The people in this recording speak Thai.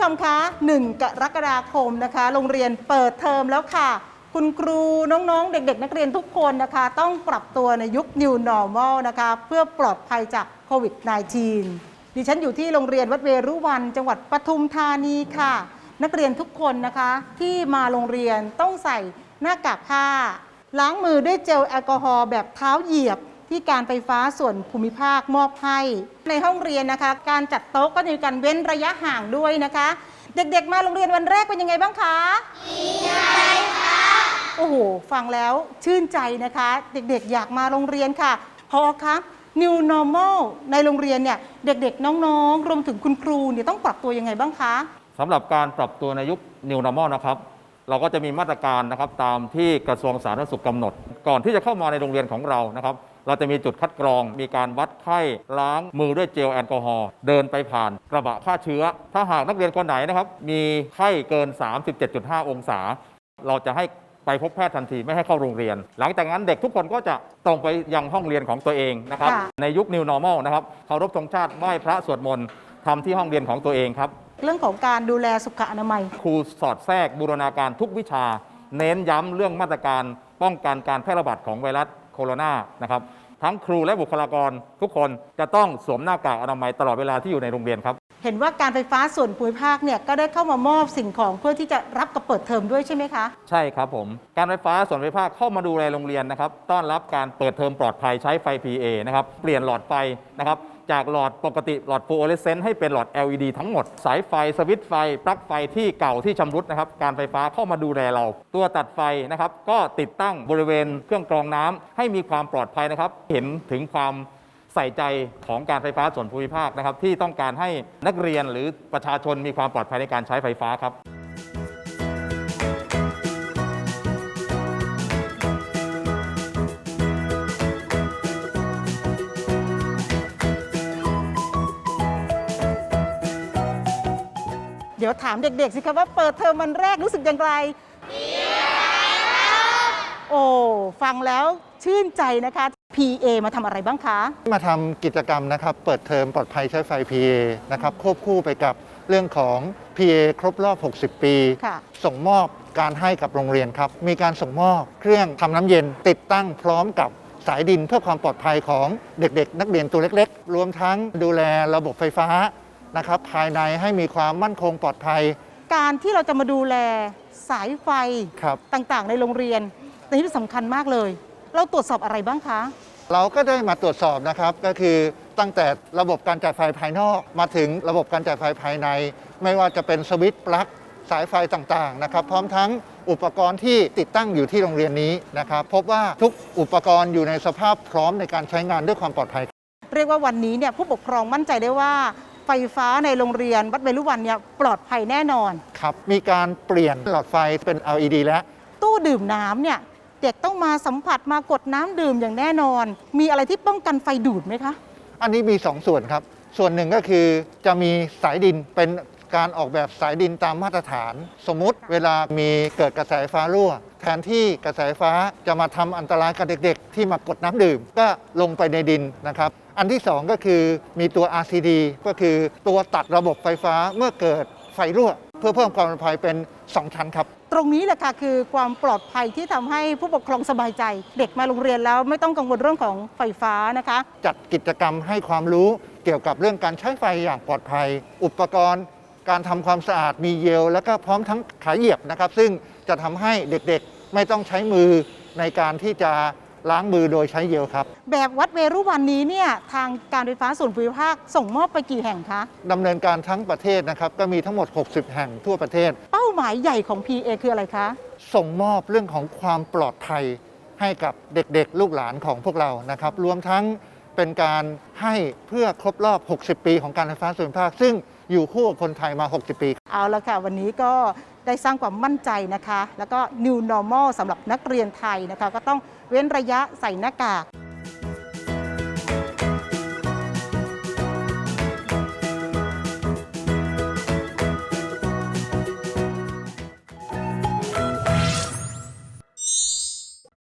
ผู้ชมคะ1กรกฎาคมนะคะ โรงเรียนเปิดเทอมแล้วค่ะ คุณครูน้องๆ เด็กๆ นักเรียนทุกคนนะคะ ต้องปรับตัวในยุค New Normal นะคะ เพื่อปลอดภัยจากโควิด -19 ดิฉันอยู่ที่โรงเรียนวัดเวรุวัน จังหวัดปทุมธานีค่ะ นักเรียนทุกคนนะคะ ที่มาโรงเรียนต้องใส่หน้ากากผ้า ล้างมือด้วยเจลแอลกอฮอล์แบบเท้าเหยียบ ที่การไฟฟ้าส่วนภูมิภาคมอบให้ ในห้องเรียนนะคะ การจัดโต๊ะก็มีการเว้นระยะห่างด้วยนะคะ เด็กๆ มาโรงเรียนวันแรกเป็นยังไงบ้างคะดีใจค่ะโอ้โหฟังแล้วชื่นใจนะคะ เด็กๆ อยากมาโรงเรียนค่ะพอคะ New Normal ในโรงเรียนเนี่ยเด็กๆ น้องๆ รวมถึงคุณครูเนี่ยต้องปรับตัวยังไงบ้างคะสำหรับการปรับตัวในยุค New Normal นะครับ เราก็จะมีมาตรการนะครับตามที่กระทรวงสาธารณสุขกำหนด ก่อนที่จะเข้ามาในโรงเรียนของเรานะครับ เราจะมีจุดคัดกรอง มีการวัดไข้ล้างมือด้วยเจลแอลกอฮอล์เดินไปผ่านกระบะฆ่าเชื้อ ถ้าหากนักเรียนคนไหนนะครับ มีไข้เกิน 37.5 องศา เราจะให้ไปพบแพทย์ทันทีไม่ให้เข้าโรงเรียน หลังจากนั้นเด็กทุกคนก็จะตรงไปยังห้องเรียนของตัวเองนะครับค่ะในยุค New Normal นะครับเคารพธงชาติไหว้พระสวดมนต์ทำที่ห้องเรียนของตัวเองครับ เรื่องของการดูแลสุขอนามัย ครูสอดแทรกบูรณาการทุกวิชา เน้นย้ำเรื่องมาตรการป้องกันการแพร่ระบาดของไวรัสโคโรนานะครับทั้งครูและบุคลากรทุกคนจะต้องสวมหน้ากากอนามัยตลอดเวลาที่อยู่ในโรงเรียนครับ เห็นว่าการไฟฟ้าส่วนภูมิภาคเนี่ยก็ได้เข้ามามอบสิ่งของเพื่อที่จะรับกับเปิดเทอมด้วยใช่ไหมคะ ใช่ครับผม การไฟฟ้าส่วนภูมิภาคเข้ามาดูแลโรงเรียนนะครับต้อนรับการเปิดเทอมปลอดภัยใช้ไฟ PA นะครับเปลี่ยนหลอดไฟนะครับจากหลอดปกติหลอดฟลูออเรสเซนต์ให้เป็นหลอด LED ทั้งหมด สายไฟ สวิตช์ไฟ ปลั๊กไฟที่เก่าที่ชำรุดนะครับ การไฟฟ้าเข้ามาดูแลเรา ตัวตัดไฟนะครับ ก็ติดตั้งบริเวณเครื่องกรองน้ำให้มีความปลอดภัยนะครับ เห็นถึงความ ใส่ใจของการไฟฟ้าส่วนภูมิภาคนะครับ ที่ต้องการให้นักเรียนหรือประชาชนมีความปลอดภัยในการใช้ไฟฟ้าครับเดี๋ยวถามเด็ก ๆ สิคะว่าเปิดเทอมวันแรกรู้สึกอย่างไรโอ้ ฟังแล้วชื่นใจนะคะ PA มาทำอะไรบ้างคะ มาทำกิจกรรมนะครับ เปิดเทอมปลอดภัยใช้ไฟ PA นะครับควบคู่ไปกับเรื่องของ PA ครบรอบ 60 ปี ค่ะ ส่งมอบการให้กับโรงเรียนครับ มีการส่งมอบเครื่องทำน้ำเย็น ติดตั้งพร้อมกับสายดินเพื่อความปลอดภัยของเด็กๆ นักเรียนตัวเล็กๆ รวมทั้งดูแลระบบไฟฟ้านะครับภายในให้มีความมั่นคงปลอดภัยการที่เราจะมาดูแลสายไฟครับ ต่างๆ ในโรงเรียนในที่สำคัญมากเลย เราตรวจสอบอะไรบ้างคะ เราก็ได้มาตรวจสอบนะครับก็คือตั้งแต่ระบบการจ่ายไฟภายนอก มาถึงระบบการจ่ายไฟภายใน ไม่ว่าจะเป็นสวิตช์ปลั๊กสายไฟต่างๆนะครับ พร้อมทั้งอุปกรณ์ที่ติดตั้งอยู่ที่โรงเรียนนี้นะครับ พบว่าทุกอุปกรณ์อยู่ในสภาพพร้อมในการใช้งานด้วยความปลอดภัย เรียกว่าวันนี้เนี่ยผู้ปกครองมั่นใจได้ว่าไฟฟ้าในโรงเรียนวัดเวรุวันเนี่ยปลอดภัยแน่นอน ครับ มีการเปลี่ยนหลอดไฟเป็น LED แล้ว ตู้ดื่มน้ำเนี่ยเด็กต้องมาสัมผัสมากดน้ำดื่มอย่างแน่นอน มีอะไรที่ป้องกันไฟดูดไหมคะ อันนี้มี 2 ส่วนครับ ส่วนหนึ่งก็คือจะมีสายดินเป็นการออกแบบสายดินตามมาตรฐาน สมมุติเวลามีเกิดกระแสไฟฟ้ารั่ว แทนที่กระแสไฟฟ้าจะมาทำอันตรายกับเด็กๆ ที่มากดน้ำดื่ม ก็ลงไปในดินนะครับ อันที่ 2 ก็คือมีตัว RCD ก็คือตัวตัดระบบไฟฟ้าเมื่อเกิดไฟรั่ว เพื่อเพิ่มความปลอดภัยเป็น 2 ชั้นครับ ตรงนี้แหละค่ะคือความปลอดภัยที่ทำให้ผู้ปกครองสบายใจ เด็กมาโรงเรียนแล้วไม่ต้องกังวลเรื่องของไฟฟ้านะคะ จัดกิจกรรมให้ความรู้เกี่ยวกับเรื่องการใช้ไฟอย่างปลอดภัย อุปกรณ์ การทำความสะอาดมีเยล แล้วก็พร้อมทั้งขาเหยียบนะครับ ซึ่งจะทำให้เด็กๆไม่ต้องใช้มือในการที่จะล้างมือโดยใช้เยลครับ แบบวัดเวรุวันนี้เนี่ยทางการไฟฟ้าส่วนภูมิภาคส่งมอบไปกี่แห่งคะดำเนินการทั้งประเทศนะครับก็มีทั้งหมด 60 แห่งทั่วประเทศเป้า หมายใหญ่ของ PA คืออะไรคะ ส่งมอบเรื่องของความปลอดภัยให้กับเด็กๆ ลูกหลานของพวกเรานะครับ รวมทั้งเป็นการให้เพื่อครบรอบ 60 ปีของการไฟฟ้าส่วนภูมิภาค ซึ่งอยู่คู่กับคนไทยมา 60 ปี เอาละค่ะ วันนี้ก็ได้สร้างความมั่นใจนะคะ แล้วก็ new normal สำหรับนักเรียนไทยนะคะ ก็ต้องเว้นระยะใส่หน้ากาก